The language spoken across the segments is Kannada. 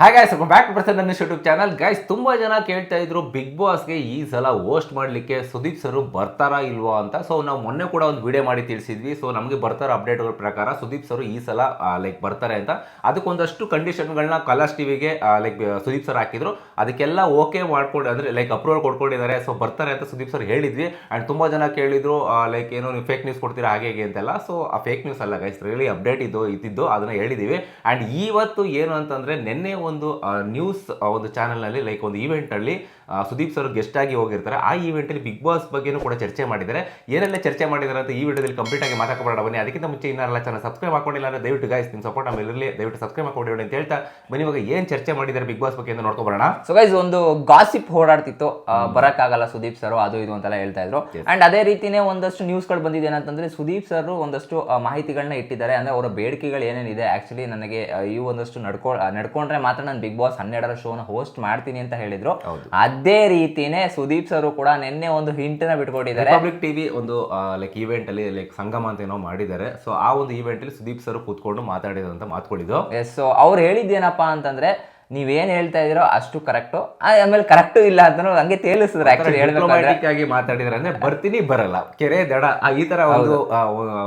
ಹಾಗೆ ಸ್ವಲ್ಪ ಬ್ಯಾಕ್ ಬರ್ತಾರೆ ನನ್ನ ಯೂಟ್ಯೂಬ್ ಚಾನಲ್ ಗೈಸ್ ತುಂಬ ಜನ ಕೇಳ್ತಾ ಇದ್ರು ಬಿಗ್ ಬಾಸ್ಗೆ ಈ ಸಲ ಹೋಸ್ಟ್ ಮಾಡಲಿಕ್ಕೆ ಸುದೀಪ್ ಸರ್ ಬರ್ತಾರಾ ಇಲ್ವಾ ಅಂತ. ಸೊ ನಾವು ಮೊನ್ನೆ ಕೂಡ ಒಂದು ವಿಡಿಯೋ ಮಾಡಿ ತಿಳಿಸಿದ್ವಿ. ಸೊ ನಮಗೆ ಬರ್ತಾರ ಅಪ್ಡೇಟ್ಗಳ ಪ್ರಕಾರ ಸುದೀಪ್ ಸರ್ ಈ ಸಲ ಲೈಕ್ ಬರ್ತಾರೆ ಅಂತ. ಅದಕ್ಕೊಂದಷ್ಟು ಕಂಡೀಷನ್ಗಳನ್ನ ಕಲರ್ಸ್ ಟಿವಿಗೆ ಲೈಕ್ ಸುದೀಪ್ ಸರ್ ಹಾಕಿದ್ರು. ಅದಕ್ಕೆಲ್ಲ ಓಕೆ ಮಾಡ್ಕೊಂಡು, ಅಂದರೆ ಲೈಕ್ ಅಪ್ರೂವಲ್ ಕೊಡ್ಕೊಂಡಿದ್ದಾರೆ ಸೊ ಬರ್ತಾರೆ ಅಂತ ಸುದೀಪ್ ಸರ್ ಹೇಳಿದ್ವಿ. ಆ್ಯಂಡ್ ತುಂಬ ಜನ ಕೇಳಿದ್ರು ಲೈಕ್ ಏನೋ ನೀವು ಫೇಕ್ ನ್ಯೂಸ್ ಕೊಡ್ತೀರಾ, ಹಾಗೆ, ಹೇಗೆ ಅಂತೆಲ್ಲ. ಸೊ ಆ ಫೇಕ್ ನ್ಯೂಸ್ ಅಲ್ಲ ಗೈಸ್ ರಿಯಲಿ ಅಪ್ಡೇಟ್ ಇದ್ದು, ಇದ್ದಿದ್ದು ಅದನ್ನು ಹೇಳಿದ್ದೀವಿ ಆ್ಯಂಡ್ ಇವತ್ತು ಏನು ಅಂತಂದರೆ, ನಿನ್ನೆ ಒಂದು ನ್ಯೂಸ್ ಒಂದು ಚಾನಲ್ನಲ್ಲಿ ಲೈಕ್ ಒಂದು ಈವೆಂಟ್ನಲ್ಲಿ ಸುದೀಪ್ ಸರ್ ಗೆಸ್ಟ್ ಆಗಿ ಹೋಗಿರ್ತಾರೆ. ಆ ಈವೆಂಟಲ್ಲಿ ಅಲ್ಲಿ ಬಿಗ್ ಬಾಸ್ ಬಗ್ಗೆನೂ ಕೂಡ ಚರ್ಚೆ ಮಾಡಿದ್ದಾರೆ. ಏನೆಲ್ಲ ಚರ್ಚೆ ಮಾಡಿದ್ದಾರೆ ಅಂತ ಈ ವಿಡಿಯೋದಲ್ಲಿ ಕಂಪ್ಲೀಟ್ ಆಗಿ ಮಾತಾಡ್ಕೊಳ್ಳೋಣ ಬನ್ನಿ ಅದಕ್ಕಿಂತ ಮುಂಚೆ ಇನ್ನೆಲ್ಲ ಚಾನಲ್ ಸಬ್ಸ್ಕ್ರೈಬ್ ಮಾಡ್ಕೊಂಡಿಲ್ಲ ಅಂದ್ರೆ ದಯವಿಟ್ಟು ಗಾಯ್ಸ್ ನಿಮ್ಮ ಸಪೋರ್ಟ್ ಆಮೇಲೆ ಇರಲಿ. ದಯವಿಟ್ಟು ಸಬ್ಸ್ಕ್ರೈಬ್ ಮಾಡ್ಕೊಂಡಿಡಿ ಅಂತ ಹೇಳ್ತಾ ಬನ್ನಿ ಇವಾಗ ಏನು ಚರ್ಚೆ ಮಾಡಿದ್ದಾರೆ ಬಿಗ್ ಬಾಸ್ ಬಗ್ಗೆ ಅಂತ ನೋಡ್ಕೊಬರೋಣ ಸೊ ಗೈಸ್ ಒಂದು ಗಾಸಿಪ್ ಓಡಾಡ್ತಿತ್ತು. ಬರೋಕ್ಕಾಗಲ್ಲ ಸುದೀಪ್ ಸರ್ ಅದು ಇದು ಅಂತೆಲ್ಲ ಹೇಳ್ತಾ ಇದ್ರು. ಅಂಡ್ ಅದೇ ರೀತಿನೇ ಒಂದಷ್ಟು ನ್ಯೂಸ್ಗಳು ಬಂದಿದೆ ಏನಂತಂದ್ರೆ ಸುದೀಪ್ ಸರ್ ಒಂದಷ್ಟು ಮಾಹಿತಿಗಳನ್ನ ಇಟ್ಟಿದ್ದಾರೆ. ಅಂದ್ರೆ ಅವರ ಬೇಡಿಕೆಗಳು ಏನೇನಿದೆ? ಆಕ್ಚುಲಿ ನನಗೆ ಈ ಒಂದಷ್ಟು ನಡ್ಕೊ ನಡ್ಕೊಂಡ್ರೆ ಮಾತ್ರ ನಾನು ಬಿಗ್ ಬಾಸ್ ಹನ್ನೆರಡರ ಶೋನ ಹೋಸ್ಟ್ ಮಾಡ್ತೀನಿ ಅಂತ ಹೇಳಿದ್ರು. ಅದೇ ರೀತಿನೇ ಸುದೀಪ್ ಸರ್ ಕೂಡ ನಿನ್ನೆ ಒಂದು ಹಿಂಟ್ನ ಬಿಟ್ಕೊಟ್ಟಿದ್ದಾರೆ. ಪಬ್ಲಿಕ್ ಟಿವಿ ಒಂದು ಲೈಕ್ ಈವೆಂಟ್ ಅಲ್ಲಿ ಲೈಕ್ ಸಂಗಮ ಅಂತ ಏನೋ ಮಾಡಿದ್ದಾರೆ. ಸೊ ಆ ಒಂದು ಈವೆಂಟ್ ಅಲ್ಲಿ ಸುದೀಪ್ ಸರ್ ಕೂತ್ಕೊಂಡು ಮಾತಾಡಿದಂತ ಮಾತುಗಳಿದ್ದು ಎಸ್ ಸೊ ಅವ್ರು ಹೇಳಿದ್ದೇನಪ್ಪಾ ಅಂತಂದ್ರೆ ನೀವೇನ್ ಹೇಳ್ತಾ ಇದ್ದೀರೋ ಅಷ್ಟು ಕರೆಕ್ಟು. ಆಮೇಲೆ ಕರೆಕ್ಟು ಇಲ್ಲ ಅಂತ ಹಂಗೆ ತೇಲಿಸಿದ್ರೆ ಆಕ್ಚುಲಿ ಡಿಪ್ಲೊಮ್ಯಾಟಿಕ್ ಆಗಿ ಮಾತಾಡಿದ್ರೆ ಅಂದ್ರೆ ಬರ್ತೀನಿ ಬರಲ್ಲ. ಕೆರೆ ದಡ ಈ ತರ ಒಂದು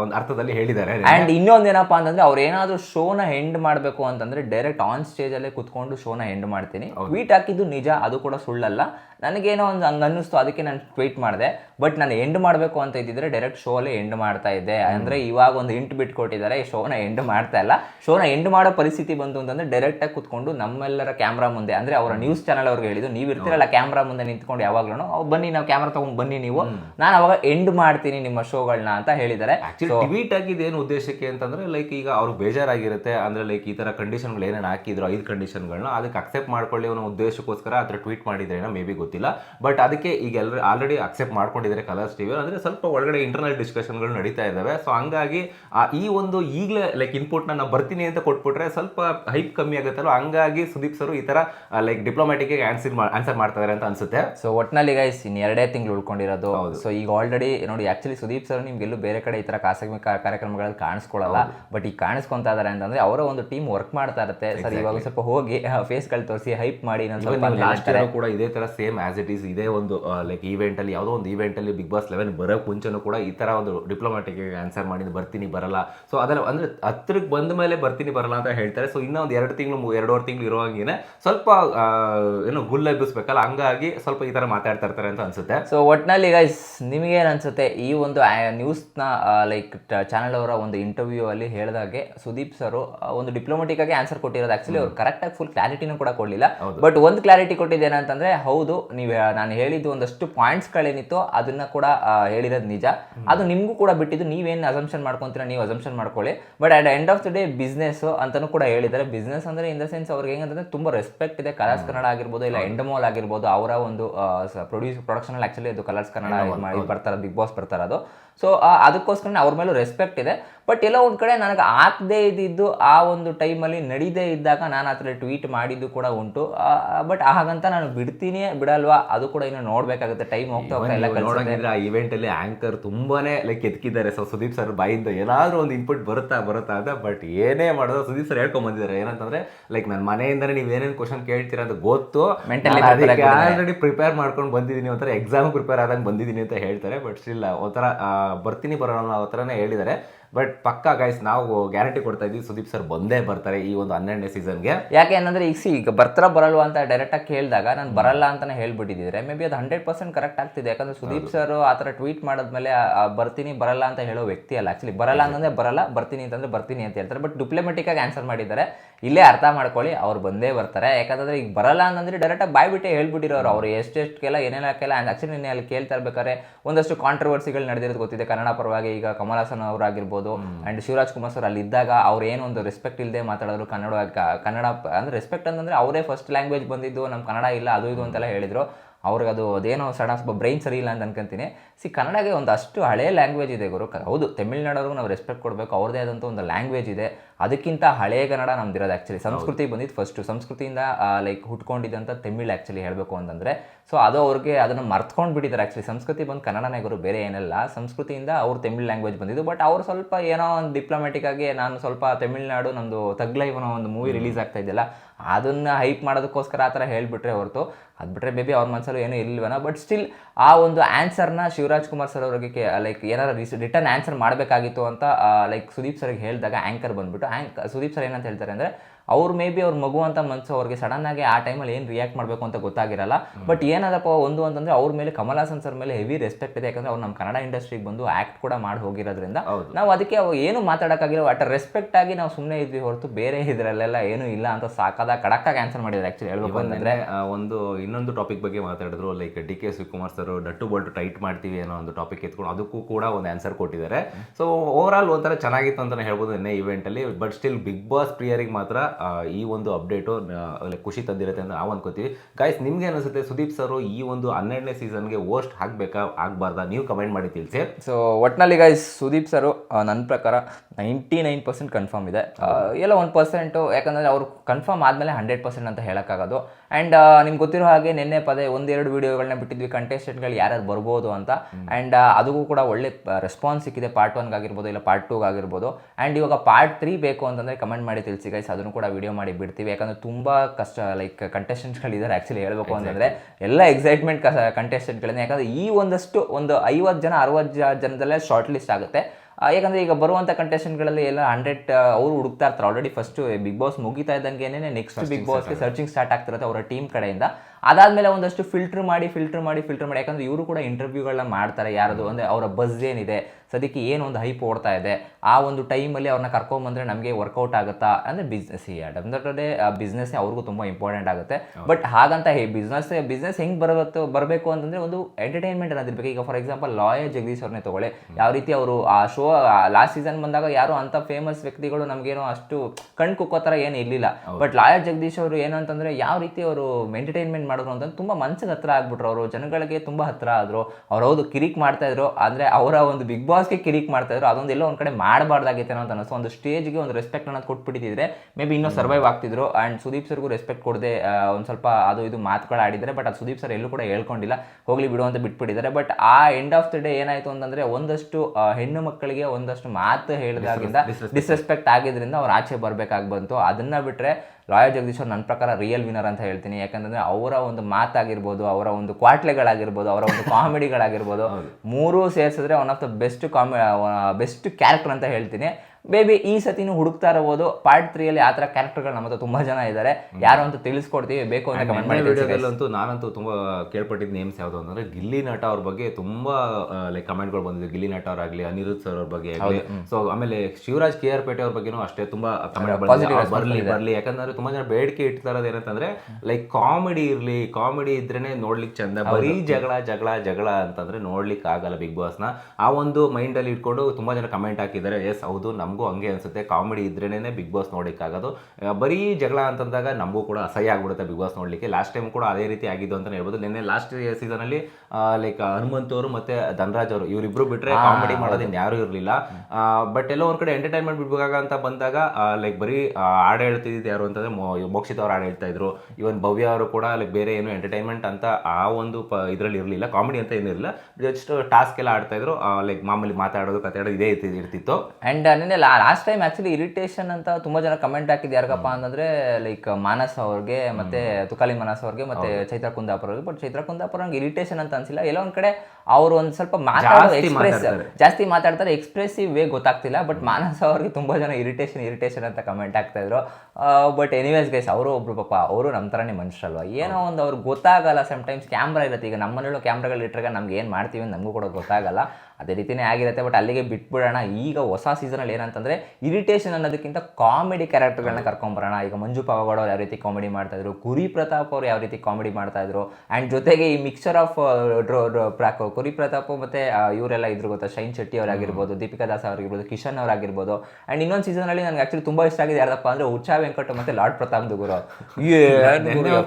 ಒಂದು ಅರ್ಥದಲ್ಲಿ ಹೇಳಿದ್ದಾರೆ. ಅಂಡ್ ಏನಪ್ಪಾ ಅಂತಂದ್ರೆ ಅವ್ರು ಏನಾದ್ರೂ ಶೋನ ಹೆಂಡ್ ಮಾಡಬೇಕು ಅಂತಂದ್ರೆ ಡೈರೆಕ್ಟ್ ಆನ್ ಸ್ಟೇಜ್ ಅಲ್ಲೇ ಕುತ್ಕೊಂಡು ಶೋನ ಎಂಡ್ ಮಾಡ್ತೀನಿ. ಟ್ವೀಟ್ ಹಾಕಿದ್ದು ನಿಜ ಅದು ಕೂಡ ಸುಳ್ಳಲ್ಲ. ನನಗೇನೋ ಒಂದು ಹಂಗ ಅನ್ನಿಸ್ತು ಅದಕ್ಕೆ ನಾನು ಟ್ವೀಟ್ ಮಾಡಿದೆ. ಬಟ್ ನಾನು ಎಂಡ್ ಮಾಡಬೇಕು ಅಂತ ಇದ್ದಿದ್ರೆ ಡೈರೆಕ್ಟ್ ಶೋ ಅಲ್ಲೇ ಎಂಡ್ ಮಾಡ್ತಾ ಇದ್ದೆ. ಅಂದ್ರೆ ಇವಾಗ ಒಂದು ಇಂಟ್ ಬಿಟ್ಕೊಟ್ಟಿದ್ದಾರೆ ಈ ಶೋನ ಎಂಡ್ ಮಾಡ್ತಾ ಇಲ್ಲ. ಶೋನ ಎಂಡ್ ಮಾಡೋ ಪರಿಸ್ಥಿತಿ ಬಂತು ಅಂತಂದ್ರೆ ಡೈರೆಕ್ಟಾಗಿ ಕುತ್ಕೊಂಡು ಕುತ್ಕೊಂಡು ನಮ್ಮೆಲ್ಲರ ಕ್ಯಾಮ್ರಾ ಮುಂದೆ ಅಂದ್ರೆ ಅವರ ನ್ಯೂಸ್ ಚಾನಲ್ ಅವ್ರಿಗೆ ಹೇಳಿದ್ದು ನೀವು ಇರ್ತೀರಲ್ಲ ಕ್ಯಾಮ್ರಾ ಮುಂದೆ ನಿಂತ್ಕೊಂಡು ಯಾವಾಗ್ಲೂ ಅವ್ ಬನ್ನಿ ನಾವು ಕ್ಯಾಮ್ರಾ ತಗೊಂಡ್ ಬನ್ನಿ ನೀವು. ನಾನು ಅವಾಗ ಎಂಡ್ ಮಾಡ್ತೀನಿ ನಿಮ್ಮ ಶೋಗಳನ್ನ ಅಂತ ಹೇಳಿದ್ದಾರೆ. ಟ್ವೀಟ್ ಆಗಿದ್ದು ಏನು ಉದ್ದೇಶಕ್ಕೆ ಅಂತಂದ್ರೆ ಲೈಕ್ ಈಗ ಅವ್ರಿಗೆ ಬೇಜಾರಾಗಿರುತ್ತೆ ಅಂದ್ರೆ ಲೈಕ್ ಈ ತರ ಕಂಡೀಷನ್ಗಳು ಏನೇನು ಹಾಕಿದ್ರು ಐದು ಕಂಡೀಷನ್ಗಳನ್ನ ಅದಕ್ಕೆ ಅಕ್ಸೆಪ್ಟ್ ಮಾಡ್ಕೊಳ್ಳಿ ಅನ್ನೋ ಉದ್ದೇಶಕ್ಕೋಸ್ಕರ ಆ ಥರ ಟ್ವೀಟ್ ಮಾಡಿದ್ರೇನೋ ಮೇ ಬಿ ಗೊತ್ತಿಲ್ಲ. ಬಟ್ ಅದಕ್ಕೆ ಈಗ ಎಲ್ಲರೂ ಆಲ್ರೆಡಿ ಅಕ್ಸೆಪ್ಟ್ ಮಾಡ್ಕೊಂಡಿದ್ದಾರೆ ಕಲರ್ಸ್ ಟಿವಿ ಅಂದ್ರೆ ಸ್ವಲ್ಪ ಒಳಗಡೆ ಇಂಟರ್ನಲ್ ಡಿಸ್ಕಷನ್ಗಳು ನಡೀತಾ ಇದ್ದಾವೆ. ಸೊ ಹಂಗಾಗಿ ಈ ಒಂದು ಈಗಲೇ ಲೈಕ್ ಇನ್ಪುಟ್ನ ನಾವು ಬರ್ತೀನಿ ಅಂತ ಕೊಟ್ಬಿಟ್ರೆ ಸ್ವಲ್ಪ ಹೈಪ್ ಕಮ್ಮಿ ಆಗುತ್ತಲ್ಲ ಹಂಗಾಗಿ ಸುದೀಪ್ ಸರ್ ಈ ತರ ಲೈಕ್ ಡಿಪ್ಲೊಮ್ಯಾಟಿಕ್ ಆನ್ಸರ್ ಆನ್ಸರ್ ಮಾಡ್ತಾರೆ ಅಂತ ಅನ್ಸುತ್ತೆ. ಸೊ ಒಟ್ನಲ್ಲಿ ಗೈಸ್ ಇನ್ ಎರಡೇ ತಿಂಗಳು ಉಳ್ಕೊಂಡಿರೋದು. ಸೊ ಈಗ ಆಲ್ರೆಡಿ ನೋಡಿ ಆಕ್ಚುಲಿ ಸುದೀಪ್ ಸರ್ ನಿಮ್ಗೆಲ್ಲೂ ಬೇರೆ ಕಡೆ ಈ ತರ ಖಾಸಗಿ ಕಾರ್ಯಕ್ರಮಗಳಲ್ಲಿ ಕಾಣಿಸ್ಕೊಳ್ಳಲ್ಲ ಬಟ್ ಈಗ ಕಾಣಿಸ್ಕೊಂತಾ ಇದಾರೆ ಅಂತಂದ್ರೆ ಅವರ ಒಂದು ಟೀಮ್ ವರ್ಕ್ ಮಾಡ್ತಾ ಇರುತ್ತೆ. ಸರ್ ಇವಾಗ ಸ್ವಲ್ಪ ಹೋಗಿ ಫೇಸ್ಗಳು ತೋರಿಸಿ ಹೈಪ್ ಮಾಡಿ ಲಾಸ್ಟ್ ಕೂಡ ಇದೇ ತರ ಸೇಮ್ ಆಸ್ ಇಟ್ ಈಸ್ ಇದೇ ಒಂದು ಲೈಕ್ ಈವೆಂಟ್ ಅಲ್ಲಿ ಯಾವುದೋ ಒಂದು ಈವೆಂಟ್ ಅಲ್ಲಿ ಬಿಗ್ ಬಾಸ್ ಲೆವೆನ್ ಬರೋ ಮುಂಚೆನೂ ಕೂಡ ಈ ತರ ಒಂದು ಡಿಪ್ಲೊಮ್ಯಾಟಿಕ್ ಆನ್ಸರ್ ಮಾಡಿ ಬರ್ತೀನಿ ಬರಲ್ಲ. ಸೊ ಅದೆಲ್ಲ ಅಂದ್ರೆ ಹತ್ರಕ್ಕೆ ಬಂದ ಮೇಲೆ ಬರ್ತೀನಿ ಬರಲ್ಲ ಅಂತ ಹೇಳ್ತಾರೆ. ಸೊ ಇನ್ನೊಂದು ಎರಡು ತಿಂಗಳು ಎರಡೂವರೆ ತಿಂಗಳು ಇರುವಾಗೇನೆ ಸ್ವಲ್ಪ ಏನು ಗುಲ್ಲ ಗುಲ್ ಎಬ್ಬಿಸ್ಬೇಕಲ್ಲ ಹಂಗಾಗಿ ಸ್ವಲ್ಪ ಈ ಥರ ಮಾತಾಡ್ತಾ ಇರ್ತಾರೆ ಅಂತ ಅನ್ಸುತ್ತೆ. ಸೊ ಒಟ್ನಲ್ಲಿ ಗೈಸ್ ನಿಮಗೇನು ಅನ್ಸುತ್ತೆ? ಈ ಒಂದು ನ್ಯೂಸ್ನ ಲೈಕ್ ಚಾನಲ್ ಅವರ ಒಂದು ಇಂಟರ್ವ್ಯೂ ಅಲ್ಲಿ ಹೇಳಿದಾಗೆ ಸುದೀಪ್ ಸರ್ ಒಂದು ಡಿಪ್ಲೊಮೆಟಿಕ್ ಆಗಿ ಆನ್ಸರ್ ಕೊಟ್ಟಿರೋದು. ಆಕ್ಚುಲಿ ಅವ್ರು ಕರೆಕ್ಟ್ ಆಗಿ ಫುಲ್ ಕ್ಲಾರಿಟಿನೂ ಕೂಡ ಕೊಡಲಿಲ್ಲ. ಬಟ್ ಒಂದು ಕ್ಲಾರಿಟಿ ಕೊಟ್ಟಿದ್ದೇನಂತಂದ್ರೆ ಹೌದು ನೀವು ನಾನು ಹೇಳಿದ್ದು ಒಂದಷ್ಟು ಪಾಯಿಂಟ್ಸ್ಗಳೇನಿತ್ತು ಅದನ್ನ ಕೂಡ ಹೇಳಿರೋದು ನಿಜ. ಅದು ನಿಮಗೂ ಕೂಡ ಬಿಟ್ಟಿದ್ದು ನೀವೇನು ಅಸಂಪ್ಷನ್ ಮಾಡ್ಕೊಂತೀರ ನೀವು ಅಸಂಪ್ಷನ್ ಮಾಡ್ಕೊಳ್ಳಿ. But at end of the day business ಅಂತಾನೂ ಕೂಡ ಹೇಳಿದ್ದಾರೆ. ಬಿಸ್ನೆಸ್ ಅಂದ್ರೆ ಇನ್ ದ ಸೆನ್ಸ್ ಅವ್ರಿಗೆ ಹೆಂಗಂತಂದ್ರೆ ತುಂಬಾ ರೆಸ್ಪೆಕ್ಟ್ ಇದೆ. ಕಲರ್ಸ್ ಕನ್ನಡ ಆಗಿರ್ಬೋದು ಇಲ್ಲ ಎಂಡಮೋಲ್ ಆಗಿರ್ಬೋದು ಅವರ ಒಂದು ಪ್ರೊಡ್ಯೂಸ್ ಪ್ರೊಡಕ್ಷನ್ ಅಲ್ಲಿ ಆಕ್ಚುಲಿ ಅದು ಕಲರ್ಸ್ ಕನ್ನಡ ಮಾಡಿ ಬರ್ತಾರೆ ಬಿಗ್ ಬಾಸ್ ಬರ್ತಾರೆ ಅದು. ಸೊ ಅದಕ್ಕೋಸ್ಕರ ಅವ್ರ ಮೇಲೂ ರೆಸ್ಪೆಕ್ಟ್ ಇದೆ. ಬಟ್ ಎಲ್ಲೋ ಒಂದು ಕಡೆ ನನಗೆ ಹಾಕದೇ ಇದ್ದಿದ್ದು ಆ ಒಂದು ಟೈಮಲ್ಲಿ ನಡೀದೇ ಇದ್ದಾಗ ನಾನು ಆ ಥರ ಟ್ವೀಟ್ ಮಾಡಿದ್ದು ಕೂಡ ಉಂಟು. ಬಟ್ ಹಾಗಂತ ನಾನು ಬಿಡ್ತೀನಿ ಬಿಡಲ್ವಾ? ಅದು ಕೂಡ ಇನ್ನು ನೋಡಬೇಕಾಗುತ್ತೆ. ಟೈಮ್ ಹೋಗ್ತಾ ಹೋಗ್ತಾ ಎಲ್ಲ. ನೋಡಂಗಿದ್ರೆ ಆ ಇವೆಂಟ್ ಅಲ್ಲಿ ಆಂಕರ್ ತುಂಬಾನೇ ಲೈಕ್ ಎತ್ಕಿದ್ದಾರೆ. ಸೊ ಸುದೀಪ್ ಸರ್ ಬಾಯಿಂದ ಏನಾದರೂ ಒಂದು ಇನ್ಪುಟ್ ಬರುತ್ತಾ ಬರುತ್ತಾ ಅಂತ ಬಟ್ ಏನೇ ಮಾಡೋದು ಸುದೀಪ್ ಸರ್ ಹೇಳ್ಕೊಂಡ್ ಬಂದಿದ್ದಾರೆ. ಏನಂತಂದ್ರೆ ಲೈಕ್ ನನ್ನ ಮನೆಯಿಂದಲೇ ನೀವು ಏನೇನು ಕ್ವಶನ್ ಕೇಳ್ತೀರಾ ಅಂತ ಗೊತ್ತು. ಆಗಿದ್ದೀನಿ. ಆಲ್ರೆಡಿ ಪ್ರಿಪೇರ್ ಮಾಡ್ಕೊಂಡು ಬಂದಿದ್ದೀನಿ. ಒಂಥರ ಎಕ್ಸಾಮ್ ಪ್ರಿಪೇರ್ ಆದಂಗೆ ಬಂದಿದ್ದೀನಿ ಅಂತ ಹೇಳ್ತಾರೆ. ಬಟ್ ಸ್ಟಿಲ್ ಒಂಥರ ಬರ್ತೀನಿ ಬರೋಣ ಆ ಥರನೇ ಹೇಳಿದ್ದಾರೆ. ಬಟ್ ಪಕ್ಕಾ ಗೈಸ್ ನಾವು ಗ್ಯಾರಂಟಿ ಕೊಡ್ತಾ ಸುದೀಪ್ ಸರ್ ಬಂದೇ ಬರ್ತಾರೆ ಈ ಒಂದು ಹನ್ನೆರಡನೇ ಸೀಸನ್ಗೆ ಯಾಕೆ ಏನಂದ್ರೆ ಈಗ ಸಿ ಈಗ ಬರ್ತಾರ ಬರಲ್ವಾ ಅಂತ ಡೈರೆಕ್ಟ್ ಆಗಿ ಕೇಳಿದಾಗ ನಾನು ಬರಲ್ಲ ಅಂತಾನೆ ಹೇಳ್ಬಿಟ್ಟಿದ್ರೆ ಮೇ ಬಿ ಅದು ಹಂಡ್ರೆಡ್ ಪರ್ಸೆಂಟ್ ಕರೆಕ್ಟ್ ಆಗ್ತಿದೆ. ಯಾಕಂದ್ರೆ ಸುದೀಪ್ ಸರ್ ಆ ಥರ ಟ್ವೀಟ್ ಮಾಡಿದ್ಮೇಲೆ ಬರ್ತೀನಿ ಬರಲ್ಲ ಅಂತ ಹೇಳೋ ವ್ಯಕ್ತಿ ಅಲ್ಲ. ಆಕ್ಚುಲಿ ಬರಲ್ಲ ಅಂತಂದ್ರೆ ಬರಲ್ಲ ಬರ್ತೀನಿ ಅಂತಂದ್ರೆ ಬರ್ತೀನಿ ಅಂತ ಹೇಳ್ತಾರೆ. ಬಟ್ ಡಿಪ್ಲೊಮೆಟಿಕ್ ಆಗಿ ಆನ್ಸರ್ ಮಾಡಿದ್ದಾರೆ. ಇಲ್ಲೇ ಅರ್ಥ ಮಾಡ್ಕೊಳ್ಳಿ ಅವ್ರು ಬಂದೇ ಬರ್ತಾರೆ. ಯಾಕಂದ್ರೆ ಈಗ ಬರಲ್ಲ ಅಂತಂದ್ರೆ ಡೈರೆಕ್ಟ್ ಆಗಿ ಬಾಯ್ ಬಿಟ್ಟೆ ಹೇಳ್ಬಿಟ್ಟಿರೋರು. ಅವ್ರು ಎಷ್ಟೆಷ್ಟಕ್ಕೆಲ್ಲ ಏನೇನಕ್ಕೆಲ್ಲ ಆಕ್ಚುಲಿ ನಿನ್ನೆ ಅಲ್ಲಿ ಕೇಳ್ತಾ ಇರ್ಬೇಕಾದ್ರೆ ಒಂದಷ್ಟು ಕಾಂಟ್ರವರ್ಸಿಗಳು ನಡೆದಿರೋದು ಗೊತ್ತಿದೆ. ಕನ್ನಡ ಪರವಾಗಿ ಈಗ ಕಮಲ್ ಹಾಸನ್ ಅವರಾಗಿರ್ಬೋದು ಅಂಡ್ ಶಿವರಾಜ್ ಕುಮಾರ್ ಸರ್ ಅಲ್ಲಿ ಇದ್ದಾಗ ಅವ್ರು ಏನು ಒಂದು ರೆಸ್ಪೆಕ್ಟ್ ಇಲ್ಲದೆ ಮಾತಾಡಿದ್ರು ಕನ್ನಡ ಕನ್ನಡ ಅಂದರೆ ಅಂದ್ರೆ ರೆಸ್ಪೆಕ್ಟ್ ಅಂತಂದರೆ ಅವರೇ ಫಸ್ಟ್ ಲ್ಯಾಂಗ್ವೇಜ್ ಬಂದಿದ್ದು ನಮ್ಮ ಕನ್ನಡ ಇಲ್ಲ ಅದು ಇದು ಅಂತೆಲ್ಲ ಹೇಳಿದ್ರು. ಅವ್ರಿಗೆ ಅದು ಅದೇನೋ ಸಡನ್ ಸ್ವಲ್ಪ ಬ್ರೈನ್ ಸರಿ ಇಲ್ಲ ಅಂತ ಅನ್ಕೊಂತೀನಿ. ಸಿ ಕನ್ನಡಗೆ ಒಂದು ಅಷ್ಟು ಹಳೆ ಲ್ಯಾಂಗ್ವೇಜ್ ಇದೆ ಗುರು. ಹೌದು ತಮಿಳ್ನಾಡವ್ರಿಗೂ ನಾವು ರೆಸ್ಪೆಕ್ಟ್ ಕೊಡಬೇಕು. ಅವ್ರದೇ ಆದಂಥ ಒಂದು ಲ್ಯಾಂಗ್ವೇಜ್ ಇದೆ. ಅದಕ್ಕಿಂತ ಹಳೆ ಕನ್ನಡ ನಮ್ದಿರೋದು ಆ್ಯಕ್ಚುಲಿ ಸಂಸ್ಕೃತಿ ಬಂದಿದ್ದು ಫಸ್ಟು ಸಂಸ್ಕೃತಿಯಿಂದ ಲೈಕ್ ಹುಟ್ಕೊಂಡಿದ್ದಂಥ ತಮಿಳ್ ಆ್ಯಕ್ಚುಲಿ ಹೇಳಬೇಕು ಅಂತಂದರೆ. ಸೊ ಅದು ಅವ್ರಿಗೆ ಅದನ್ನು ಮರ್ತ್ಕೊಂಡು ಬಿಟ್ಟಿದ್ದಾರೆ ಆ್ಯಕ್ಚುಲಿ ಸಂಸ್ಕೃತಿ ಬಂದು ಕನ್ನಡನೇ ಗುರು ಬೇರೆ ಏನಿಲ್ಲ. ಸಂಸ್ಕೃತಿಯಿಂದ ಅವ್ರು ತಮಿಳ್ ಲ್ಯಾಂಗ್ವೇಜ್ ಬಂದಿದ್ದು. ಬಟ್ ಅವ್ರು ಸ್ವಲ್ಪ ಏನೋ ಒಂದು ಡಿಪ್ಲೊಮ್ಯಾಟಿಕ್ ಆಗಿ ನಾನು ಸ್ವಲ್ಪ ತಮಿಳ್ನಾಡು ನಮ್ಮದು ತಗ್ಲೈವ್ ಅನ್ನೋ ಒಂದು ಮೂವಿ ರಿಲೀಸ್ ಆಗ್ತಾ ಇದೆಯಲ್ಲ ಅದನ್ನ ಹೈಪ್ ಮಾಡೋದಕ್ಕೋಸ್ಕರ ಆ ಥರ ಹೇಳಿಬಿಟ್ರೆ ಹೊರತು. ಅದು ಬಿಟ್ರೆ ಬೇಬಿ ಅವ್ರ ಮನಸ್ಸಲ್ಲೂ ಏನೂ ಇಲ್ವನ ಬಟ್ ಸ್ಟಿಲ್ ಆ ಒಂದು ಆನ್ಸರ್ನ ಶಿವರಾಜ್ ಕುಮಾರ್ ಸರ್ ಅವರಿಗೆ ಲೈಕ್ ಏನಾರು ರಿಟರ್ನ್ ಆನ್ಸರ್ ಮಾಡಬೇಕಾಗಿತ್ತು ಅಂತ ಲೈಕ್ ಸುದೀಪ್ ಸರ್ಗೆ ಹೇಳಿದಾಗ ಆ್ಯಂಕರ್ ಬಂದುಬಿಟ್ಟು ಆ್ಯಂಕ್ ಸುದೀಪ್ ಸರ್ ಏನಂತ ಹೇಳ್ತಾರೆ ಅಂದರೆ ಅವ್ರು ಮೇ ಬಿ ಅವ್ರ ಮಗು ಅಂತ ಮನಸ್ಸು ಅವ್ರಿಗೆ ಸಡನ್ ಆಗಿ ಆ ಟೈಮಲ್ಲಿ ಏನು ರಿಯಾಕ್ಟ್ ಮಾಡಬೇಕು ಅಂತ ಗೊತ್ತಾಗಿರಲ್ಲ. ಬಟ್ ಏನದಪ್ಪ ಒಂದು ಅಂತಂದ್ರೆ ಅವ್ರ ಮೇಲೆ ಕಮಲ್ ಹಾಸನ್ ಸರ್ ಮೇಲೆ ಹೆವಿ ರೆಸ್ಪೆಕ್ಟ್ ಇದೆ. ಯಾಕಂದ್ರೆ ಅವ್ರು ನಮ್ಮ ಕನ್ನಡ ಇಂಡಸ್ಟ್ರಿಗೆ ಬಂದು ಆ್ಯಕ್ಟ್ ಕೂಡ ಮಾಡಿ ಹೋಗಿರೋದ್ರಿಂದ ನಾವು ಅದಕ್ಕೆ ಅವು ಏನು ಮಾತಾಡೋಕ್ಕಾಗಿಲ್ಲ. ಅಟ್ ರೆಸ್ಪೆಕ್ಟ್ ಆಗಿ ನಾವು ಸುಮ್ಮನೆ ಇದ್ವಿ ಹೊರತು ಬೇರೆ ಇದರಲ್ಲೆಲ್ಲ ಏನು ಇಲ್ಲ ಅಂತ ಸಾಕಾದ ಕಡಕ್ಕಾಗಿ ಆನ್ಸರ್ ಮಾಡಿದ್ರು ಆ್ಯಕ್ಚುಲಿ ಹೇಳ್ಬೇಕು ಅಂತಂದ್ರೆ. ಒಂದು ಇನ್ನೊಂದು ಟಾಪಿಕ್ ಬಗ್ಗೆ ಮಾತಾಡಿದ್ರು. Like D K Shivakumar sir nut bolt tight ಮಾಡ್ತೀವಿ ಅನ್ನೋ ಒಂದು ಟಾಪಿಕ್ ಎತ್ಕೊಂಡು ಅದಕ್ಕೂ ಕೂಡ ಒಂದು ಆನ್ಸರ್ ಕೊಟ್ಟಿದ್ದಾರೆ. ಸೊ ಓವರ್ ಆಲ್ ಒಂಥರ ಚೆನ್ನಾಗಿತ್ತು ಅಂತಾನೆ ಹೇಳ್ಬೋದು ನಿನ್ನೆ ಇವೆಂಟಲ್ಲಿ ಅಲ್ಲಿ. ಬಟ್ ಸ್ಟಿಲ್ ಬಿಗ್ ಬಾಸ್ ಪ್ರಿಯರಿಗೆ ಮಾತ್ರ ಈ ಒಂದು ಅಪ್ಡೇಟು ಖುಷಿ ತಂದಿರುತ್ತೆ ಅಂತ ನಾವು ಅನ್ಕೋತೀವಿ. ಗಾಯ್ಸ್ ನಿಮ್ಗೆ ಅನಿಸುತ್ತೆ ಸುದೀಪ್ ಸರ್ ಈ ಒಂದು ಹನ್ನೆರಡನೇ ಸೀಸನ್ಗೆ ಓಸ್ಟ್ ಹಾಕ್ಬೇಕಾ ಆಗ್ಬಾರ್ದಾ? ನೀವು ಕಮೆಂಟ್ ಮಾಡಿ ತಿಳಿಸಿ. ಸೊ ಒಟ್ನಲ್ಲಿ ಗಾಯ್ಸ್ ಸುದೀಪ್ ಸರು ನನ್ನ ಪ್ರಕಾರ ನೈಂಟಿ ನೈನ್ ಪರ್ಸೆಂಟ್ ಕನ್ಫರ್ಮ್ ಇದೆ. ಎಲ್ಲ ಒಂದು ಪರ್ಸೆಂಟು ಯಾಕಂದರೆ ಅವರು ಕನ್ಫರ್ಮ್ ಆದಮೇಲೆ ಹಂಡ್ರೆಡ್ ಪರ್ಸೆಂಟ್ ಅಂತ ಹೇಳೋಕ್ಕಾಗೋದು. ಆ್ಯಂಡ್ ನಿಮ್ಗೆ ಗೊತ್ತಿರೋ ಹಾಗೆ ನಿನ್ನೆ ಪದೇ ಒಂದೆರಡು ವೀಡಿಯೋಗಳನ್ನ ಬಿಟ್ಟಿದ್ವಿ. ಕಂಟೆಸ್ಟೆಂಟ್ಗಳು ಯಾರ್ಯಾರು ಬರ್ಬೋದು ಅಂತ. ಆ್ಯಂಡ್ ಅದಕ್ಕೂ ಕೂಡ ಒಳ್ಳೆ ರೆಸ್ಪಾನ್ಸ್ ಸಿಕ್ಕಿದೆ. ಪಾರ್ಟ್ ಒನ್ಗೆ ಆಗಿರ್ಬೋದು ಇಲ್ಲ ಪಾರ್ಟ್ ಟೂಗೆ ಆಗಿರ್ಬೋದು ಆ್ಯಂಡ್ ಇವಾಗ ಪಾರ್ಟ್ ತ್ರೀ ಬೇಕು ಅಂತಂದರೆ ಕಮೆಂಟ್ ಮಾಡಿ ತಿಳಿಸಿ ಗೈಸ್ ಅದನ್ನು ಕೂಡ ವೀಡಿಯೋ ಮಾಡಿ ಬಿಡ್ತೀವಿ. ಯಾಕಂದರೆ ತುಂಬ ಕಷ್ಟ ಲೈಕ್ ಕಂಟೆಸ್ಟೆಂಟ್ಗಳಿದ್ದಾರೆ ಆ್ಯಕ್ಚುಲಿ ಹೇಳಬೇಕು ಅಂತಂದರೆ. ಎಲ್ಲ ಎಕ್ಸೈಟ್ಮೆಂಟ್ ಕಂಟೆಸ್ಟೆಂಟ್ಗಳನ್ನ ಯಾಕಂದರೆ ಈ ಒಂದಷ್ಟು ಒಂದು ಐವತ್ತು ಜನ ಅರವತ್ತು ಜನದಲ್ಲೇ ಶಾರ್ಟ್ ಲಿಸ್ಟ್ ಆಗುತ್ತೆ. ಯಾಕಂದ್ರೆ ಈಗ ಬರುವಂಥ ಕಂಟೆಸ್ಟೆಂಟ್ಗಳಲ್ಲಿ ಎಲ್ಲ ಹಂಡ್ರೆಡ್ ಅವರು ಹುಡುಕ್ತಾ ಇರ್ತಾರೆ. ಆಲ್ರೆಡಿ ಫಸ್ಟು ಬಿಗ್ ಬಾಸ್ ಮುಗಿತಾ ಇದ್ದಂಗೆ ನೆಕ್ಸ್ಟ್ ಬಿಗ್ ಬಾಸ್ಗೆ ಸರ್ಚಿಂಗ್ ಸ್ಟಾರ್ಟ್ ಆಗ್ತಿರುತ್ತೆ ಅವರ ಟೀಮ್ ಕಡೆಯಿಂದ. ಅದಾದ್ಮೇಲೆ ಒಂದಷ್ಟು ಫಿಲ್ಟರ್ ಮಾಡಿ ಫಿಲ್ಟರ್ ಮಾಡಿ ಫಿಲ್ಟರ್ ಮಾಡಿ. ಯಾಕಂದ್ರೆ ಇವರು ಕೂಡ ಇಂಟರ್ವ್ಯೂಗಳನ್ನ ಮಾಡ್ತಾರೆ. ಯಾರದು ಅಂದರೆ ಅವರ ಬಸ್ ಏನಿದೆ ಸದ್ಯಕ್ಕೆ ಏನು ಒಂದು ಹೈಪ್ ಓಡ್ತಾ ಇದೆ. ಆ ಒಂದು ಟೈಮಲ್ಲಿ ಅವ್ರನ್ನ ಕರ್ಕೊಂಬಂದ್ರೆ ನಮಗೆ ವರ್ಕೌಟ್ ಆಗುತ್ತಾ? ಅಂದರೆ ಬಿಸ್ನೆಸ್ ಡೇ ಬಿಸ್ನೆಸ್ ಅವ್ರಿಗೂ ತುಂಬ ಇಂಪಾರ್ಟೆಂಟ್ ಆಗುತ್ತೆ. ಬಟ್ ಹಾಗಂತ ಹೇ ಬಿಸ್ನೆಸ್ ಬಿಸ್ನೆಸ್ ಹೆಂಗೆ ಬರಬೇಕು ಬರಬೇಕು ಅಂತಂದರೆ ಒಂದು ಎಂಟರ್ಟೈನ್ಮೆಂಟ್ ಅನ್ನೋದಿರ್ಬೇಕು. ಈಗ ಫಾರ್ ಎಕ್ಸಾಂಪಲ್ ಲಾಯರ್ ಜಗದೀಶ್ ಅವ್ರನ್ನೇ ತಗೊಳ್ಳಿ. ಯಾವ ರೀತಿ ಅವರು ಆ ಶೋ ಲಾಸ್ಟ್ ಸೀಸನ್ ಬಂದಾಗ ಯಾರು ಅಂಥ ಫೇಮಸ್ ವ್ಯಕ್ತಿಗಳು ನಮಗೇನೋ ಅಷ್ಟು ಕಣ್ ಕುಕ್ಕೋ ಥರ ಏನು ಇರಲಿಲ್ಲ. ಬಟ್ ಲಾಯರ್ ಜಗದೀಶ್ ಅವರು ಏನಂತಂದರೆ ಯಾವ ರೀತಿ ಅವರು ಎಂಟರ್ಟೈನ್ಮೆಂಟ್ ಮಾಡಿದ್ರು ಅಂತಂದ್ರೆ ತುಂಬ ಮನ್ಸಿಗೆ ಹತ್ರ ಆಗ್ಬಿಟ್ರು. ಅವರು ಜನಗಳಿಗೆ ತುಂಬ ಹತ್ರ ಆದರು. ಅವ್ರು ಹೌದು ಕಿರಿಕ್ ಮಾಡ್ತಾ ಇದ್ರು. ಅಂದರೆ ಅವರ ಒಂದು ಬಿಗ್ ಬಾಸ್ಗೆ ಕಿರಿಕ್ ಮಾಡ್ತಾ ಇದ್ರು. ಅದೊಂದು ಎಲ್ಲೋ ಒಂದು ಕಡೆ ಮಾಡಬಾರ್ದಾಗಿತ್ತೇನೋ ಅಂತ ಅನಿಸ್ತು ಒಂದು ಸ್ಟೇಜ್ಗೆ ಒಂದು ರೆಸ್ಪೆಕ್ಟ್ ಅನ್ನೋದು ಕೊಟ್ಬಿಟ್ಟಿದ್ರೆ ಮೇ ಬಿ ಇನ್ನೂ ಸರ್ವೈವ್ ಆಗ್ತಿದ್ರು. ಆ್ಯಂಡ್ ಸುದೀಪ್ ಸರ್ಗೂ ರೆಸ್ಪೆಕ್ಟ್ ಕೊಡದೆ ಒಂದು ಸ್ವಲ್ಪ ಅದು ಇದು ಮಾತುಗಳು ಆಡಿದ್ದಾರೆ. ಬಟ್ ಅದು ಸುದೀಪ್ ಸರ್ ಎಲ್ಲೂ ಕೂಡ ಹೇಳ್ಕೊಂಡಿಲ್ಲ. ಹೋಗ್ಲಿ ಬಿಡು ಅಂತ ಬಿಟ್ಬಿಟ್ಟಿದ್ದಾರೆ. ಬಟ್ ಆ ಎಂಡ್ ಆಫ್ ದ ಡೇ ಏನಾಯ್ತು ಅಂತಂದ್ರೆ ಒಂದಷ್ಟು ಹೆಣ್ಣು ಮಕ್ಕಳಿಗೆ ಒಂದಷ್ಟು ಮಾತು ಹೇಳಿದಾಗಿಂದ ಡಿಸ್ರೆಸ್ಪೆಕ್ಟ್ ಆಗಿದ್ರಿಂದ ಅವ್ರು ಆಚೆ ಬರಬೇಕಾಗಿ ಬಂತು. ಅದನ್ನ ಬಿಟ್ರೆ ರಾಯಲ್ ಜಗದೀಶ್ ಅವ್ರು ನನ್ನ ಪ್ರಕಾರ ರಿಯಲ್ ವಿನರ್ ಅಂತ ಹೇಳ್ತೀನಿ. ಯಾಕಂತಂದ್ರೆ ಅವರ ಒಂದು ಮಾತಾಗಿರ್ಬೋದು ಅವರ ಒಂದು ಕ್ವಾಟ್ಲೆಗಳಾಗಿರ್ಬೋದು ಅವರ ಒಂದು ಕಾಮಿಡಿಗಳಾಗಿರ್ಬೋದು ಮೂರೂ ಸೇರಿಸಿದ್ರೆ ಒನ್ ಆಫ್ ದ ಬೆಸ್ಟ್ ಕಾಮಿ ಬೆಸ್ಟ್ ಕ್ಯಾರೆಕ್ಟರ್ ಅಂತ ಹೇಳ್ತೀನಿ. ಬೇಬಿ ಈ ಸತಿನೂ ಹುಡುಕ್ತಾ ಇರಬಹುದು ಪಾರ್ಟ್ ತ್ರೀಯಲ್ಲಿ ಆ ತರ ಕ್ಯಾರೆಕ್ಟರ್ಗಳು ನಮ್ಮ ಹತ್ರ ತುಂಬಾ ಜನ ಇದ್ದಾರೆ ಯಾರು ಅಂತ ತಿಳಿಸ್ಕೊಡ್ತೀವಿ ಬೇಕು ಅಂತ ಕಮೆಂಟ್ ಮಾಡಿ ವಿಡಿಯೋದಲ್ಲಂತೂ ನಾನಂತೂ ತುಂಬಾ ಕೇಳ್ಪಟ್ಟಿದ್ದ ನೇಮ್ಸ್ ಯಾವ್ದು ಅಂದ್ರೆ ಗಿಲ್ಲಿ ನಟ ಅವ್ರ ಬಗ್ಗೆ ತುಂಬಾ ಲೈಕ್ ಕಮೆಂಟ್ಗಳು ಬಂದಿದೆ ಗಿಲ್ಲಿ ನಟ ಅವರಾಗ್ಲಿ ಅನಿರುದ್ ಸರ್ ಅವ್ರ ಬಗ್ಗೆ ಆಗ್ಲಿ. ಸೊ ಆಮೇಲೆ ಶಿವರಾಜ್ ಕೆ ಆರ್ ಪೇಟೆ ಅವ್ರ ಬಗ್ಗೆನೂ ಅಷ್ಟೇ ತುಂಬಾ ಕಮೆಂಟ್ ಬರ್ಲಿ ಬರ್ಲಿ. ಯಾಕಂದ್ರೆ ತುಂಬಾ ಜನ ಬೇಡಿಕೆ ಇಡ್ತಾ ಇರೋದು ಏನಂತಂದ್ರೆ ಲೈಕ್ ಕಾಮಿಡಿ ಇರ್ಲಿ ಕಾಮಿಡಿ ಇದ್ರೇನೆ ನೋಡ್ಲಿಕ್ಕೆ ಚಂದ. ಬರೀ ಜಗಳ ಜಗಳ ಜಗಳ ಅಂತಂದ್ರೆ ನೋಡ್ಲಿಕ್ಕೆ ಆಗಲ್ಲ ಬಿಗ್ ಬಾಸ್ನ ಆ ಒಂದು ಮೈಂಡ್ ಅಲ್ಲಿ ಇಟ್ಕೊಂಡು ತುಂಬಾ ಜನ ಕಮೆಂಟ್ ಹಾಕಿದ್ದಾರೆ. ಎಸ್ ಹೌದು ನಮಗೂ ಹಂಗೆ ಅನ್ಸುತ್ತೆ. ಕಾಮಿಡಿ ಇದ್ರೇನೆ ಬಿಗ್ ಬಾಸ್ ನೋಡೋಕ್ಕಾಗೋದು ಬರೀ ಜಗಳ ಅಂತಂದಾಗ ನಮಗೂ ಕೂಡ ಅಸಹ್ಯ ಆಗಿಬಿಡುತ್ತೆ ಬಿಗ್ ಬಾಸ್ ನೋಡಲಿಕ್ಕೆ. ಲಾಸ್ಟ್ ಟೈಮ್ ಕೂಡ ಅದೇ ರೀತಿ ಆಗಿದ್ದು ಅಂತಲೇ ಹೇಳ್ಬೋದು. ನಿನ್ನೆ ಲಾಸ್ಟ್ ಸೀಸನ್ ಅಲ್ಲಿ ಲೈಕ್ ಹನುಮಂತ್ ಅವರು ಮತ್ತೆ ಧನರಾಜ್ ಅವರು ಇವರಿಬ್ಬರು ಬಿಟ್ಟರೆ ಕಾಮಿಡಿ ಮಾಡೋದು ಯಾರು ಇರಲಿಲ್ಲ. ಬಟ್ ಎಲ್ಲೋ ಒಂದು ಕಡೆ ಎಂಟರ್ಟೈನ್ಮೆಂಟ್ ಬಿಡ್ಬೇಕಾಗ ಅಂತ ಬಂದಾಗ ಲೈಕ್ ಬರೀ ಹಾಡು ಹೇಳ್ತಿದ್ದು ಯಾರು ಅಂತಂದರೆ ಮೋಕ್ಷಿತ್ ಅವ್ರು ಹಾಡು ಹೇಳ್ತಾ ಇದ್ರು. ಇವನ್ ಭವ್ಯ ಅವರು ಕೂಡ ಲೈಕ್ ಬೇರೆ ಏನು ಎಂಟರ್ಟೈನ್ಮೆಂಟ್ ಅಂತ ಆ ಒಂದು ಪ ಇದರಲ್ಲಿ ಇರಲಿಲ್ಲ. ಕಾಮಿಡಿ ಅಂತ ಏನಿರಲಿಲ್ಲ ಜಸ್ಟ್ ಟಾಸ್ಕ್ ಎಲ್ಲ ಆಡ್ತಾ ಇದ್ರು. ಲೈಕ್ ಮಾಮೂಲಿ ಮಾತಾಡೋದು ಕತೆ ಆಡೋದು ಇದೇ ಇರ್ತಿ- ಇರ್ತಿತ್ತು. ಅಂಡ್ ನಿನ್ನೆ ಲಾಸ್ಟ್ ಟೈಮ್ ಆಕ್ಚುಲಿ ಇರಿಟೇಷನ್ ಅಂತ ತುಂಬಾ ಜನ ಕಮೆಂಟ್ ಹಾಕಿದ್ದು ಯಾರಿಗಪ್ಪ ಅಂತಂದ್ರೆ ಲೈಕ್ ಮಾನಸ್ ಅವ್ರಿಗೆ ಮತ್ತೆ ತುಕಾಲಿ ಮಾನಸ್ ಅವ್ರಿಗೆ ಮತ್ತೆ ಚೈತ್ರ ಕುಂದಾಪುರ ಅವ್ರಿಗೆ ಬಟ್ ಚೈತ್ರ ಕುಂದಾಪುರ ಅವ್ರಿಗೆ ಇರಿಟೇಷನ್ ಅಂತ ಅನ್ಸಿಲ್ಲ. ಎಲ್ಲೋ ಒಂದ್ ಕಡೆ ಅವ್ರು ಒಂದ್ ಸ್ವಲ್ಪ ಮಾತಾಡೋ ಜಾಸ್ತಿ ಎಕ್ಸ್ಪ್ರೆಸ್ ಮಾತಾಡ್ತಾರೆ. ಜಾಸ್ತಿ ಮಾತಾಡ್ತಾರೆ ಎಕ್ಸ್ಪ್ರೆಸಿವ್ ವೇ ಗೊತ್ತಾಗ್ತಿಲ್ಲ ಬಟ್ ಮಾನಸ್ ಅವ್ರಿಗೆ ತುಂಬಾ ಜನ ಇರಿಟೇಷನ್ ಇರಿಟೇಷನ್ ಅಂತ ಕಮೆಂಟ್ ಆಗ್ತಾ ಇದ್ರು. ಬಟ್ ಎನಿವೇಸ್ ಗೈಸ್ ಅವರು ಒಬ್ರು ಪಾಪ ಅವರು ನಮ್ಮ ಥರನೇ ಮನುಷ್ಯರಲ್ವಾ? ಏನೋ ಒಂದು ಅವ್ರಿಗೆ ಗೊತ್ತಾಗಲ್ಲ ಸಮ್ ಟೈಮ್ಸ್ ಕ್ಯಾಮ್ರಾ ಇರುತ್ತೆ. ಈಗ ನಮ್ಮ ಮನೇಲೂ ಕ್ಯಾಮ್ರಾಗಳು ಇಟ್ಟರೆ ನಮ್ಗೆ ಏನು ಮಾಡ್ತೀವಿ ಅಂತ ನಮಗೂ ಕೂಡ ಗೊತ್ತಾಗಲ್ಲ. ಅದೇ ರೀತಿಯೇ ಆಗಿರುತ್ತೆ. ಬಟ್ ಅಲ್ಲಿಗೆ ಬಿಟ್ಬಿಡೋಣ. ಈಗ ಹೊಸ ಸೀಸನಲ್ಲಿ ಏನಂತಂದ್ರೆ ಇರಿಟೇಷನ್ ಅನ್ನೋದಕ್ಕಿಂತ ಕಾಮಿಡಿ ಕ್ಯಾರೆಕ್ಟರ್ಗಳನ್ನ ಕರ್ಕೊಂಬರೋಣ. ಈಗ ಮಂಜು ಪಾವಗೌಡ ಅವ್ರು ಯಾವ ರೀತಿ ಕಾಮಿಡಿ ಮಾಡ್ತಾ ಇದ್ರು ಕುರಿ ಪ್ರತಾಪ್ ಅವರು ಯಾವ ರೀತಿ ಕಾಮಿಡಿ ಮಾಡ್ತಾ ಇದ್ರು ಆ್ಯಂಡ್ ಜೊತೆಗೆ ಈ ಮಿಕ್ಸರ್ ಆಫ್ ಪ್ರಾಕ್ ಕುರಿ ಪ್ರತಾಪ್ ಮತ್ತೆ ಇವರೆಲ್ಲ ಇದ್ರು ಗೊತ್ತಾ? ಶೈನ್ ಶೆಟ್ಟಿ ಅವರಾಗಿರ್ಬೋದು ದೀಪಿಕಾ ದಾಸ್ ಅವರಾಗಿರ್ಬೋದು ಕಿಶನ್ ಅವರಾಗಿರ್ಬೋದು ಆ್ಯಂಡ್ ಇನ್ನೊಂದು ಸೀಸನಲ್ಲಿ ನನಗೆ ಆಕ್ಚುಲಿ ತುಂಬಾ ಇಷ್ಟ ಆಗಿದೆ. ಯಾರಪ್ಪ ಅಂದ್ರೆ ಉಚ್ಚಾ ವೆಂಕಟ ಮತ್ತು ಲಾರ್ಡ್ ಪ್ರತಾಪ್ ದುಗುರು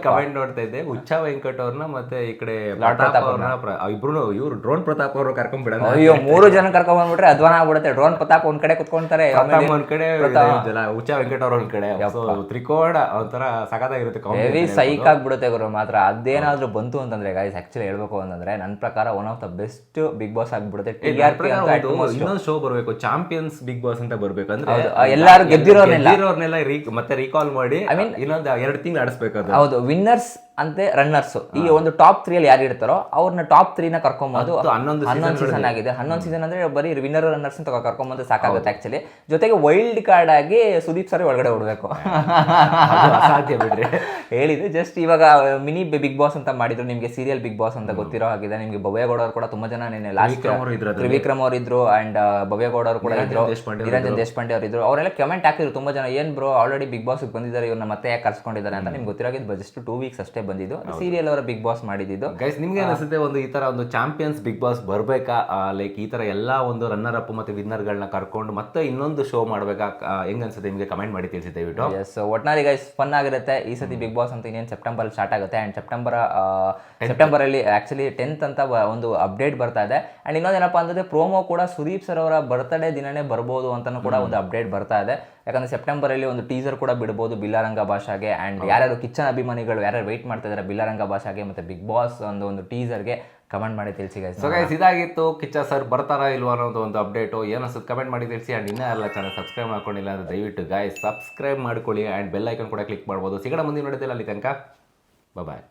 ಕಮೆಂಟ್ ನೋಡ್ತಾ ಇದ್ದೆ. ಉಚ್ಚಾ ವೆಂಕಟ್ ಅವ್ರನ್ನ ಮತ್ತೆ ಈ ಕಡೆ ಪ್ರತಾಪ್ ಅವ್ರನ್ನ ಇಬ್ರು ಇವರು ಡ್ರೋನ್ ಪ್ರತಾಪ್ ಅವರು ಕರ್ಕೊಂಡ್ ಬಿಡೋಣ ಅಯ್ಯೋ ಮೂರು ಜನ ಕರ್ಕೊಂಡ್ ಬಂದ್ಬಿಟ್ರೆ ಅಧ್ವಾನ ಆಗ್ಬಿಡುತ್ತೆ. ಡ್ರೋನ್ ಪತಾಕ್ ಒಂದ್ ಕಡೆ ಕುತ್ಕೊಂತಾರೆ ಒಂದ್ ಕಡೆ ಉಚ್ಚಾ ವೆಂಕಟ ಅವ್ರ ಒಂದ್ ಕಡೆ. ತ್ರಿಕೋಣ ಒಂಥರ ಸಖತ್ತಾಗಿರುತ್ತೆ ಹೆವಿ. ಸೈಕ್ ಆಗ್ಬಿಡುತ್ತೆ ಗುರು ಮಾತ್ರ. ಅದೇನಾದ್ರೂ ಬಂತು ಅಂತಂದ್ರೆ ಗೈಸ್ ಆಕ್ಚುಲಿ ಹೇಳ್ಬೇಕು ಅಂತಂದ್ರೆ ನನ್ನ ಪ್ರಕಾರ one of the best Bigg Boss ಆಗ್ಬಿಡುತ್ತೆ ಇನ್ನೊಂದು ಶೋ ಬರಬೇಕು ಚಾಂಪಿಯನ್ಸ್ ಬಿಗ್ ಬಾಸ್ ಅಂತ ಬರ್ಬೇಕು. ಅಂದ್ರೆ ಎಲ್ಲಾರು ಗೆದ್ದಿರೋರ್ನೆಲ್ಲ. ಮತ್ತೆ ರೀಕಾಲ್ ಮಾಡಿ ಇನ್ನೊಂದು ಎರಡು ತಿಂಗಳು ಆಡಿಸ್ಬೇಕು ಹೌದು. ವಿನ್ನರ್ಸ್ ಅಂತೆ ರನ್ನರ್ಸ್ ಈ ಒಂದು ಟಾಪ್ ತ್ರೀ ಅಲ್ಲಿ ಯಾರು ಇರ್ತಾರೋ ಅವ್ರನ್ನ ಟಾಪ್ ತ್ರೀನ ಕರ್ಕೊಂಬೋದು ಹನ್ನೊಂದು ಹನ್ನೊಂದು ಸೀಸನ್ ಆಗಿದೆ. ಹನ್ನೊಂದು ಸೀಸನ್ ಅಂದ್ರೆ ಬರೀ ವಿನ್ನರ್ ರನ್ನರ್ಸ್ ಅಂತ ಕರ್ಕೊಂಬಂದು ಸಾಕಾಗುತ್ತೆ ಆಕ್ಚುಲಿ ಜೊತೆಗೆ ವೈಲ್ಡ್ ಕಾರ್ಡ್ ಆಗಿ ಸುದೀಪ್ ಸರ್ ಒಳಗಡೆ ಬಿಡ್ಬೇಕು ಅದು ಅಸಾಧ್ಯ ಬಿಡ್ರಿ. ಹೇಳಿದ್ರು ಜಸ್ಟ್ ಇವಾಗ ಮಿನಿ ಬಿಗ್ ಬಾಸ್ ಅಂತ ಮಾಡಿದ್ರು. ನಿಮ್ಗೆ ಸೀರಿಯಲ್ ಬಿಗ್ ಬಾಸ್ ಅಂತ ಗೊತ್ತಿರೋ ಹಾಗಿದೆ. ನಿಮ್ಗೆ ಭವ್ಯಗೌಡ ಅವರು ಕೂಡ ತುಂಬಾ ಜನ ನಿನ್ನೆ ಲಾಸ್ಟ್ ತ್ರಿವಿಕ್ರಮ್ ಅವ್ರು ಇದ್ರು ಅಂಡ್ ಭವ್ಯಗೌಡ ಅವರು ಕೂಡ ಇದ್ರು. ನಿರಂಜನ್ ದೇಶಪಾಂಡೆ ಅವರು ಇದ್ರು. ಅವರೆಲ್ಲ ಕಮೆಂಟ್ ಹಾಕಿದ್ರು ತುಂಬಾ ಜನ. ಏನ್ ಬ್ರೋ ಆಲ್ರೆಡಿ ಬಿಗ್ ಬಾಸ್ ಬಂದಿದ್ದಾರೆ ಇವ್ರನ್ನ ಮತ್ತೆ ಯಾಕೆ ಕರ್ಸ್ಕೊಂಡಿದ್ದಾರೆ ಅಂತ ನಿಮ್ಗೆ ಗೊತ್ತಿರೋದು ಜಸ್ಟ್ ಟೂ ವೀಕ್ಸ್ ಅಷ್ಟೇ ಬಂದಿದ್ದು. ಸೀರಿಯಲ್ ಅವರ ಬಿಗ್ ಬಾಸ್ ಮಾಡಿದ್ದು. ಗೈಸ್ ನಿಮ್ಗೆ ಅನಿಸುತ್ತೆ ಒಂದು ಈ ತರ ಒಂದು ಚಾಂಪಿಯನ್ಸ್ ಬಿಗ್ ಬಾಸ್ ಬರ್ಬೇಕಾ? ಲೈಕ್ ಈ ತರ ಎಲ್ಲಾ ಒಂದು ರನ್ನರ್ ಅಪ್ ಮತ್ತೆ ವಿನ್ನರ್ ಗಳನ್ನ ಕರ್ಕೊಂಡು ಮತ್ತೆ ಇನ್ನೊಂದು ಶೋ ಮಾಡ್ಬೇಕಾ? ಹೆಂಗ್ ಅನ್ಸುತ್ತೆ ನಿಮ್ಗೆ? ಕಮೆಂಟ್ ಮಾಡಿ ತಿಳಿಸಿ ದಯವಿಟ್ಟು. ಎಸ್ ಒಟ್ನಲ್ಲಿ ಗೈಸ್ ಫನ್ ಆಗಿರುತ್ತೆ. ಈ ಸತಿ ಬಿಗ್ ಬಾಸ್ ಅಂತ ಇನ್ನೇನು ಸೆಪ್ಟೆಂಬರ್ ಸ್ಟಾರ್ಟ್ ಆಗುತ್ತೆ. ಅಂಡ್ ಸೆಪ್ಟೆಂಬರ್ ಸೆಪ್ಟೆಂಬರ್ ಅಲ್ಲಿ ಆಕ್ಚುಲಿ ಟೆಂತ್ ಅಂತ ಒಂದು ಅಪ್ಡೇಟ್ ಬರ್ತಾ ಇದೆ. ಅಂಡ್ ಇನ್ನೊಂದೇನಪ್ಪ ಅಂತಂದ್ರೆ ಪ್ರೋಮೋ ಕೂಡ ಸುದೀಪ್ ಸರ್ ಅವರ ಬರ್ತ್ಡೇ ದಿನನೇ ಬರ್ಬೋದು ಅಂತಾನು ಕೂಡ ಒಂದು ಅಪ್ಡೇಟ್ ಬರ್ತಾ ಇದೆ. ಯಾಕಂದ್ರೆ ಸೆಪ್ಟೆಂಬರಲ್ಲಿ ಒಂದು ಟೀಸರ್ ಕೂಡ ಬಿಡ್ಬೋದು ಬಿಲ್ಲಾರಂಗ ಭಾಷಾಗೆ ಆ್ಯಂಡ್ ಯಾರ್ಯಾರು ಕಿಚ್ಚನ್ ಅಭಿಮಾನಿಗಳು ಯಾರ್ಯಾರು ವೆಯ್ಟ್ ಮಾಡ್ತಾ ಇದ್ದಾರೆ ಬಿಲ್ಲಾರಂಗ ಭಾಷಾಗೆ ಮತ್ತು ಬಿಗ್ ಬಾಸ್ ಒಂದು ಒಂದು ಟೀಸರ್ಗೆ ಕಮೆಂಟ್ ಮಾಡಿ ತಿಳಿಸಿ ಗೈಸ್ ಸೊ ಗೈಸ್ ಇದಾಗಿತ್ತು. ಕಿಚ್ಚ ಸರ್ ಬರ್ತಾರಾ ಇಲ್ವಾ ಅನ್ನೋದು ಒಂದು ಅಪ್ಡೇಟು ಏನನ್ಸುತ್ತೆ ಕಮೆಂಟ್ ಮಾಡಿ ತಿಳಿಸಿ ಆ್ಯಂಡ್ ಇನ್ನೂ ಎಲ್ಲ ಚಾನಲ್ ಸಬ್ಸ್ಕ್ರೈಬ್ ಮಾಡ್ಕೊಂಡಿಲ್ಲ ಅಂದರೆ ದಯವಿಟ್ಟು ಗಾಯ್ಸ್ ಸಬ್ಸ್ಕ್ರೈಬ್ ಮಾಡ್ಕೊಳ್ಳಿ ಆ್ಯಂಡ್ ಬೆಲ್ ಐಕನ್ ಕೂಡ ಕ್ಲಿಕ್ ಮಾಡ್ಬೋದು. ಸಿಗೋಣ ಮುಂದಿನ ನೋಡಿದ್ದಿಲ್ಲ ಅಲ್ಲಿ ತನಕ ಬಾಯ್